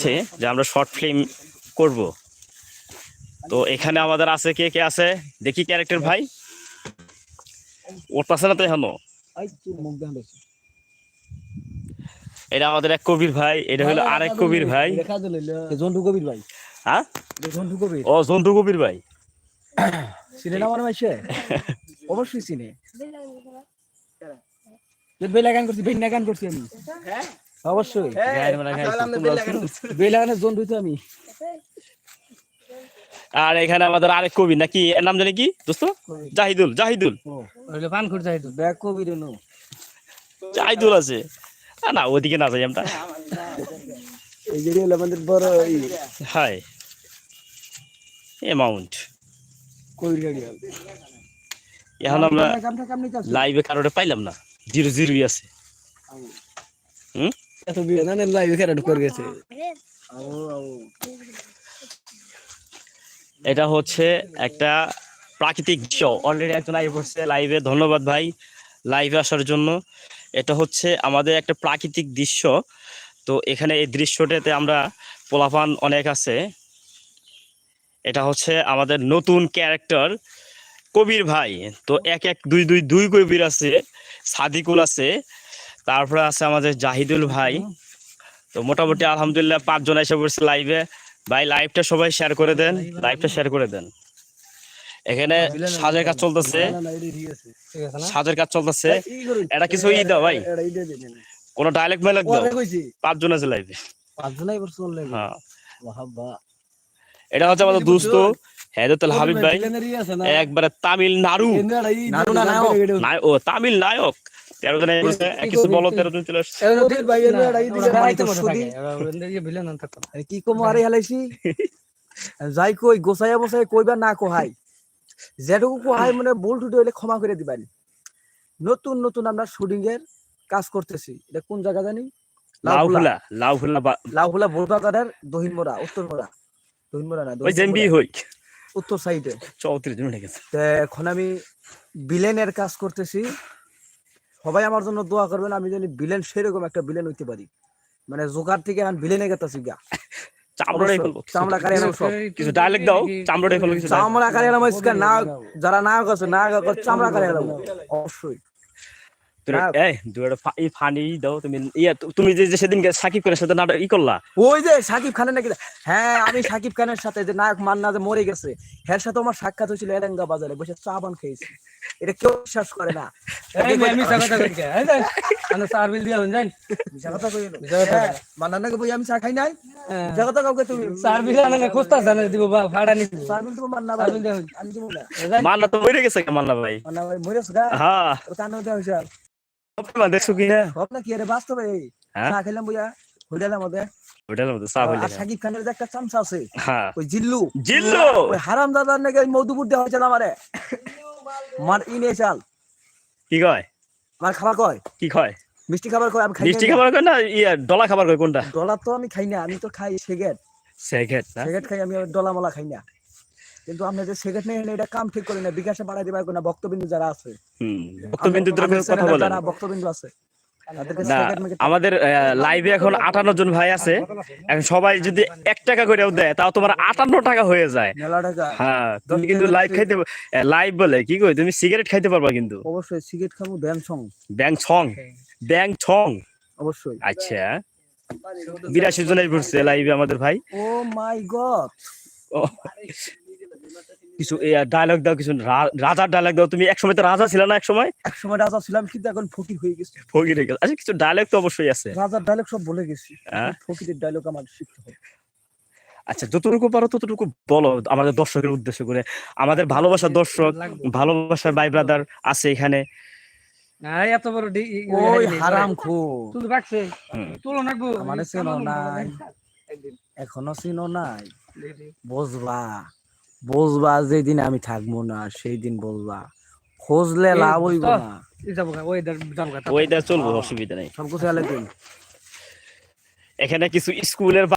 আছে যে আমরা শর্ট ফিল্ম করব। তো এখানে আমাদের আছে কে কে আছে? দেখি ক্যারেক্টার ভাই। ওর পাশে না তো এখনও। এটা আমাদের এক কবির ভাই এটা হলো আরেক কবির ভাই। জন্টু কবির ভাই। হ্যাঁ? জন্টু কবির। ও জন্তু কবির ভাই। চিনে না আমার অবশ্যই চিনে বেলা গান করছি বেলা গান করছি আমি। অবশ্যই। গায়ের মেলা গাইছে, তোমরা শুনো। বেলা গানের জন্টু তো আমি। আর এখানে আমাদের আরেক কবি নাকি? এর নাম জানি কি দোস্ত? জাহিদুল জাহিদুল। তো ব্যাগ কবির জাহিদুল আছে। না ওদিকে না যাই আমরা। এই যে হলো আমাদের বড় হাই অ্যামাউন্ট কবির গাড়ি এখন আমরা লাইভে কারোটা পাইলাম না। জিরো জিরোই আছে। হুম? এত বিয়ে না লাইভ করে গেছে এটা হচ্ছে একটা প্রাকৃতিক দৃশ্য। অলরেডি একজন আগে পড়ছে লাইভে ধন্যবাদ ভাই। লাইভে আসার জন্য। এটা হচ্ছে আমাদের একটা প্রাকৃতিক দৃশ্য। তো এখানে এই দৃশ্যটাতে আমরা পোলাপান অনেক আছে। এটা হচ্ছে আমাদের নতুন ক্যারেক্টার কবির ভাই। তো এক এক দুই দুই দুই কবির আছে। সাদিকুল আছে। তারপরে আছে আমাদের জাহিদুল ভাই। তো মোটামুটি আলহামদুলিল্লাহ পাঁচজন এসে পড়ছে লাইভে ভাই লাইভটা সবাই শেয়ার করে দেন। লাইভটা শেয়ার করে দেন। এখানে সাজের কাজ চলতেছে। সাজের কাজ চলতেছে। এটা কিছু ই দাও ভাই। কোন ডায়লগ মাইলগ দাও। পাঁচজন আছে লাইভে চললে হ্যাঁ। এটা হচ্ছে আমাদের দোস্ত। হেদাতুল হাবিব ভাই। ভিলেনারি আছে না? একবারে তামিল নাড়ু। নাড়ু না নায়ক। নায়- ও তামিল নায়ক। তেরো জন এসে বলছে, "এ, কিছু বলো তেরো জন চলে আসছে। কবির ভাই এর এড়াই দিকে বাড়াইতে সুদি থাকে কি কম আরে হেলাইছি যাই কই গোসাইয়া বসাই কইবা না কোহাই। যেটুকু কোহাই মানে ভুল টুটি হইলে ক্ষমা করে দিবেন। নতুন নতুন আমরা শুটিং এর কাজ করতেছি। এটা কোন জায়গা জানি? লাউহুলা লাউহুলা বা- লাউহুলা বোরবাগানের দহিন মোড়া উত্তর মোড়া দহিন মোড়া না ওই জেম্বি হই। উত্তর সাইডে। চৌত্রিশ জন গেছে। এখন আমি বিলেনের কাজ করতেছি। সবাই আমার জন্য দোয়া করবেন আমি যদি বিলেন সেরকম একটা বিলেন হইতে পারি। মানে জোকার থেকে এখন বিলেনে গেতাছি গা। চামড়া কারে সব। কিছু ডায়লগ দাও চামড়াটাই কিছু চামড়া কারে না যারা নায়ক আছে নায়ক চামড়া কারে অবশ্যই। এই ফানি দাও তুমি ইয়া তুমি যে যে সেদিন সাকিব খানের সাথে নাটক ই করলা? ওই যে সাকিব খানের নাকি হ্যাঁ আমি সাকিব খানের সাথে যে নায়ক মান্না যে মরে গেছে এর সাথে আমার সাক্ষাৎ হয়েছিল এরেঙ্গা বাজারে বসে চা পান খেয়েছি। এটা কেউ বিশ্বাস করে না। মিশা কথা কই না। হ্যাঁ, মান্না নাকি আমি চা খাই নাই। কাউকে তুমি সার্ভিল তো মান্না ভাই আমি দিব না। মান্না তো মরে গেছে কে মান্না ভাই? মান্না ভাই মরেছ হ্যাঁ। দেওয়া হয়েছে আর। আপনারা দেখছ কি না হোক কি আরে বাস্তবে? চা খেলাম বুঝা হোটেলের মধ্যে। ওটার মধ্যে চা হইলে সাকিব খানের যে একটা চামচা আছে ওই জিল্লু। জিল্লু! ওই হারাম দাদার নাকি মধুপুর দেওয়া হয়েছিল আমারে। মার ইনে চাল। কি কয়? মার খাবার কয়? কি কয়? মিষ্টি খাবার কয় আমি খাই মিষ্টি খাবার কয় না ইয়া ডলা খাবার কয় কোনটা? ডলার তো আমি খাই না আমি তো খাই সিগারেট সেকেট না? সিগারেট খাই আমি ডলা মলা খাই না। কিন্তু আপনি যে সিগারেট নিয়ে এনে এটা কাম ঠিক করে না বিকাশে বাড়াই দিবার কোনো বক্তবিন্দু যারা আছে বক্তবিন্দু কথা বলেন। যারা বক্তবিন্দু আছে আমাদের লাইভে এখন আটান্ন জন ভাই আছে। এখন সবাই যদি এক টাকা করেও দেয় তাও তোমার আটান্ন টাকা হয়ে যায়। হ্যাঁ তুমি কিন্তু লাইভ খাইতে লাইভ বলে কি কই তুমি সিগারেট খাইতে পারবা কিন্তু। অবশ্যই সিগারেট খাব ব্যান সং ব্যাং ছং ব্যাং ছং। অবশ্যই। আচ্ছা বিরাশি জনের ঘুরছে লাইভে আমাদের ভাই। ও মাই গড। কিছু ডায়লগ দাও কিছু রাজার ডায়লগ দাও। তুমি এক সময় তো রাজা ছিল না এক সময় এক সময় রাজা ছিলাম কিন্তু এখন ফকির হয়ে গেছি। ফকির হয়ে গেছে আচ্ছা কিছু ডায়লগ তো অবশ্যই আছে। রাজার ডায়লগ সব বলে গেছি। হ্যাঁ? ফকিরের ডায়লগ আমার শিখতে হবে। আচ্ছা যতটুকু পারো ততটুকু বলো আমাদের দর্শকের উদ্দেশ্য করে। আমাদের ভালোবাসার দর্শক ভালোবাসার ভাই ব্রাদার আছে এখানে। এত বড় ওই হারাম খো তুই বাকছে তুলো নাকবো আমারে চেনো নাই। এখনও চিনো নাই। বুঝবা বুঝবা যেদিন আমি থাকব না সেই দিন বলবা। খোঁজলে লাভ হইব। না। ওইটা চলবো অসুবিধা নেই। সব কিছু এখানে কিছু স্কুলের